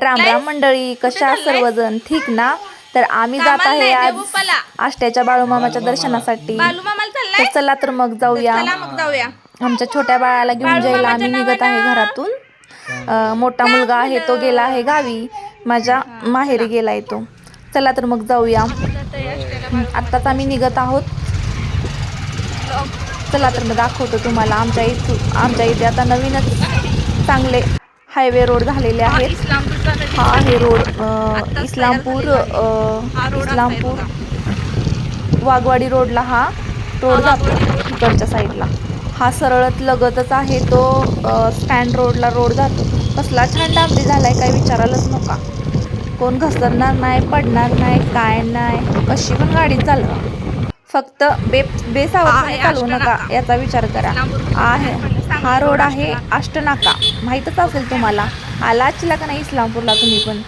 राम राम मंडळी कशा सर्वजण? ठीक ना? तर आम्ही जात आहे आज. आष्ट्याच्या बाळूमामाच्या दर्शनासाठी. तर चला तर मग जाऊया. चला मग जाऊया. आमच्या छोट्या बाळाला घेऊन जायला आम्ही निघत आहे. घरातून. मोठा मुलगा आहे तो गेला आहे गावी. माझ्या माहेरी गेलाय तो. चला तर मग जाऊया. आत्ताच आम्ही निघत आहोत. चला तर मग दाखवतो तुम्हाला. आमच्या इथं आमच्या इथे आता नवीनच चांगले हायवे रोड झालेले आहेत. हा आहे रोड इस्लामपूर आहे. इस्लामपूर. वाघवाडी रोडला हा रोड जातो. इकडच्या साईडला. हा सरळच लगतच आहे तो स्टँड रोडला रोड जातो. कसला छान डांबरी झालाय काय विचारायलाच नका. कोण घसरणार नाही पडणार नाही काय नाही कशी पण गाडी चालवा. फक्त बे बेसावरपणे आहे चालवू नका अष्टनाका. याचा विचार करा. आहे. हा रोड आहे अष्टनाका. माहीतच असेल तुम्हाला. आला का नाही इस्लामपूरला तुम्ही पण.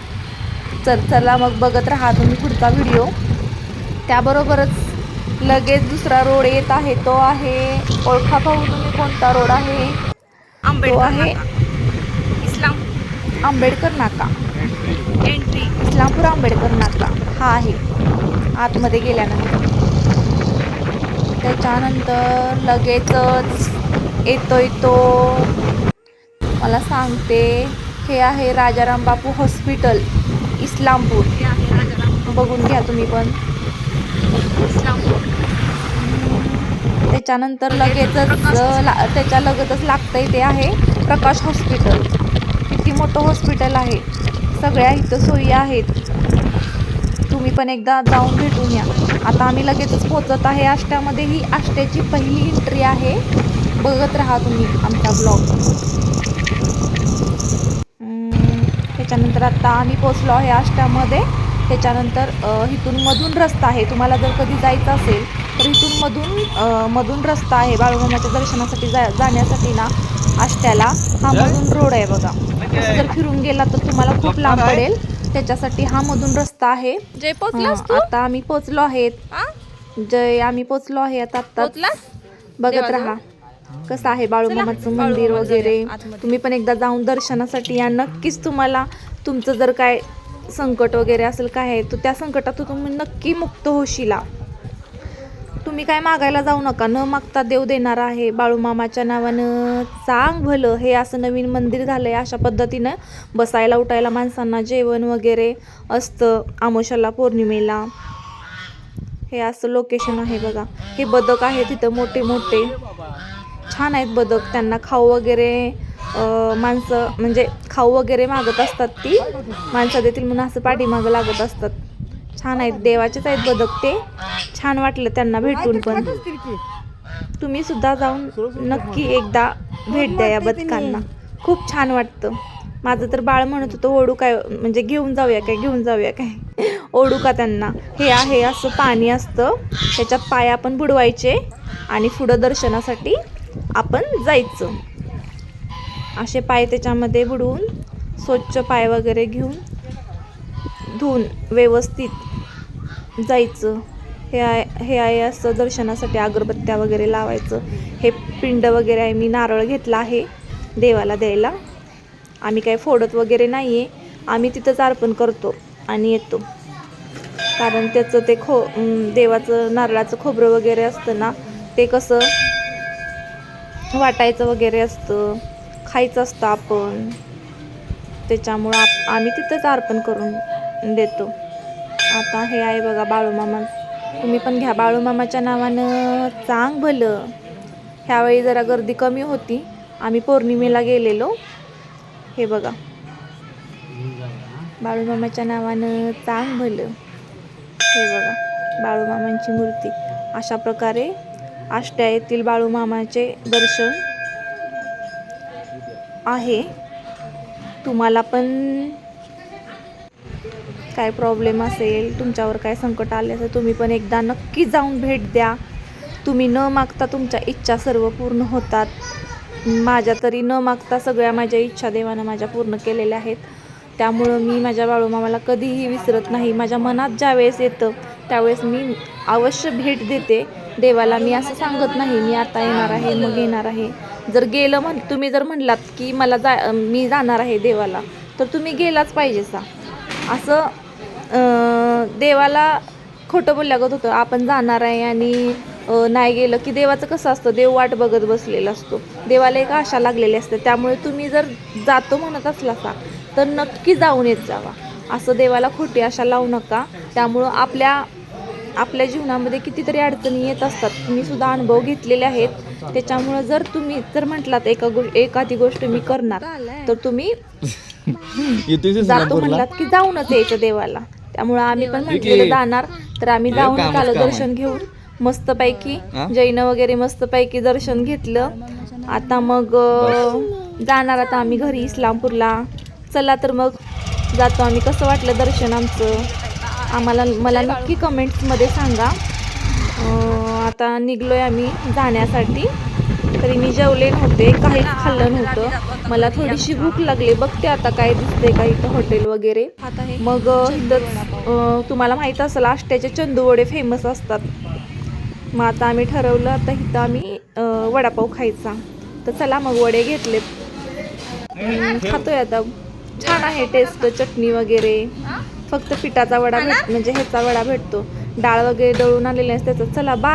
चल चला मग बघत राहा तुम्ही पुढचा व्हिडिओ. त्याबरोबरच लगेच दुसरा रोड येत आहे तो आहे ओळखा पाहू तुम्ही कोणता रोड आहे? तो आहे नाका. इस्लाम आंबेडकर नाका. एंट्री इस्लामपूर आंबेडकर नाका. हा आहे. आतमध्ये गेल्यानंतर. त्याच्यानंतर लगेचच येतोय तो मला सांगते हे आहे राजाराम बापू हॉस्पिटल इस्लामपूर. हे राजाराम बघून घ्या तुम्ही पण. त्याच्यानंतर लगेचच ला- त्याच्या लगतच लागतंय ते आहे प्रकाश हॉस्पिटल. किती मोठं हॉस्पिटल आहे. सगळ्या इथं सोयी आहेत. तुम्ही पण एकदा जाऊन भेटून या. आता आम्ही लगेचच पोचत आहे. आष्ट्यामध्ये ही आष्ट्याची पहिली एंट्री आहे. बघत राहा तुम्ही आमचा ब्लॉग त्याच्यानंतर आता आम्ही पोचलो आहे आष्ट्यामध्ये त्याच्यानंतर इथून मधून रस्ता आहे. तुम्हाला जर कधी जायचं असेल तर इथून मधून मधून रस्ता आहे. बाळूमामाच्या दर्शनासाठी जा जाण्यासाठी ना आष्ट्याला हा मधून रोड आहे बघा. जर फिरून गेला तर तुम्हाला खूप लांब पडेल. त्याच्यासाठी हा मधून रस्ता आहे. जय पोचलास तू? आता आम्ही पोचलो आहेत? जय आम्ही पोचलो आहे आता आत्ता पोचलास बघत? राहा. कसं आहे बाळूमामाचं मंदिर वगैरे. तुम्ही पण एकदा जाऊन दर्शनासाठी या. नक्कीच तुम्हाला तुमचं जर काय संकट वगैरे असेल काय आहे तर त्या संकटातून तुम्ही नक्की मुक्त होशीला. तुम्ही काय मागायला जाऊ नका. न मागता देव देणार आहे. बाळूमामाच्या नावानं चांग भलं. हे असं नवीन मंदिर झालं आहे अशा पद्धतीनं बसायला उठायला माणसांना जेवण वगैरे असतं. आमोशाला पौर्णिमेला. हे असं लोकेशन आहे बघा. हे बदक आहे तिथं मोठे मोठे. छान आहेत बदक. त्यांना खाऊ वगैरे माणसं म्हणजे खाऊ वगैरे मागत असतात ती. माणसं देतील म्हणून असं पाठीमागं लागत असतात. छान आहेत देवाचेच आहेत बदक ते. छान वाटलं त्यांना भेटून पण. तुम्ही सुद्धा जाऊन नक्की एकदा भेट द्या या बदकांना. खूप छान वाटतं. माझं तर बाळ म्हणत होतं ओढू काय? म्हणजे घेऊन जाऊया काय? घेऊन जाऊया काय? ओढू का त्यांना? हे आहे असं पाणी असतं. त्याच्यात पाय आपण बुडवायचे आणि पुढं दर्शनासाठी आपण जायचं. असे पाय त्याच्यामध्ये बुडवून स्वच्छ पाय वगैरे घेऊन धुवून व्यवस्थित जायचं. हे आहे हे आहे असं दर्शनासाठी अगरबत्त्या वगैरे लावायचं. हे पिंड वगैरे आहे. मी नारळ घेतला आहे देवाला द्यायला. आम्ही काही फोडत वगैरे नाही आहे आम्ही तिथंच अर्पण करतो आणि येतो. कारण त्याचं ते खो देवाचं नारळाचं खोबरं वगैरे असतं ना ते कसं वाटायचं वगैरे असतं. खायचं असतं आपण. त्याच्यामुळं आप आम्ही तिथंच अर्पण करून देतो. आता हे आहे बघा बाळूमामा तुम्ही पण घ्या. बाळूमामाच्या नावानं चांग भलं. ह्यावेळी जरा गर्दी कमी होती. आम्ही पौर्णिमेला गेलेलो. हे बघा. बाळूमामाच्या नावानं चांग भलं. हे बघा. बाळूमामांची मूर्ती. अशा प्रकारे आष्ट्या येथील बाळूमामाचे दर्शन आहे. तुम्हाला पण काय प्रॉब्लेम असेल तुमच्यावर काय संकट आले असेल तुम्ही पण एकदा नक्की जाऊन भेट द्या. तुम्ही न मागता तुमच्या इच्छा सर्व पूर्ण होतात. माझ्या तरी न मागता सगळ्या माझ्या इच्छा देवानं माझ्या पूर्ण केलेल्या आहेत. त्यामुळं मी माझ्या बाळूमामाला कधीही विसरत नाही. माझ्या मनात ज्या वेळेस येतं त्यावेळेस मी अवश्य भेट देते. देवाला मी असं सांगत नाही मी आता येणार आहे मग येणार आहे. जर गेलं म्हण तुम्ही जर म्हणलात की मला जा मी जाणार आहे देवाला तर तुम्ही गेलाच पाहिजे सा. असं देवाला खोटं बोलल्यागत होतं आपण जाणार आहे आणि नाही गेलं की देवाचं कसं असतं देव वाट बघत बसलेला असतो. देवाला एक आशा लागलेली असते त्यामुळे तुम्ही जर जातो म्हणत असला का तर नक्की जाऊन येत जावा. असं देवाला खोटी आशा लावू नका त्यामुळं आपल्या आपल्या जीवनामध्ये कितीतरी अडचणी येत असतात. तुम्ही सुद्धा अनुभव घेतलेले आहेत. त्याच्यामुळं जर तुम्ही जर म्हटलात एका गो एखादी गोष्ट मी करणार तर तुम्ही जातो म्हणलात की जाऊनच यायचं देवाला. त्यामुळं आम्ही पण म्हटलेलं जाणार तर आम्ही जाऊन आलो. दर्शन घेऊन मस्तपैकी? जैन वगैरे मस्तपैकी दर्शन घेतलं. आता मग जाणार आता आम्ही घरी इस्लामपूरला. चला तर मग जातो आम्ही. कसं वाटलं दर्शन आमचं? आम्हाला मला नक्की कमेंट्समध्ये सांगा. आता निघलोय आम्ही जाण्यासाठी. तरी मी जेवले नव्हते काहीच खाल्लं नव्हतं. मला थोडीशी भूक लागली. बघते आता काय दिसते का इथं हॉटेल वगैरे. मग इथंच अं, तुम्हाला माहीत असेल आष्ट्याचे चंदूवडे फेमस असतात. मग आता आम्ही ठरवलं आता इथं आम्ही वडापाव खायचा. तर चला मग वडे घेतलेत हम्म, खातोय आता. छान आहे टेस्ट चटणी वगैरे. फक्त पिठाचा वडा भेट म्हणजे ह्याचा वडा भेटतो. डाळ वगैरे दळून आलेले असते त्याचा चला बा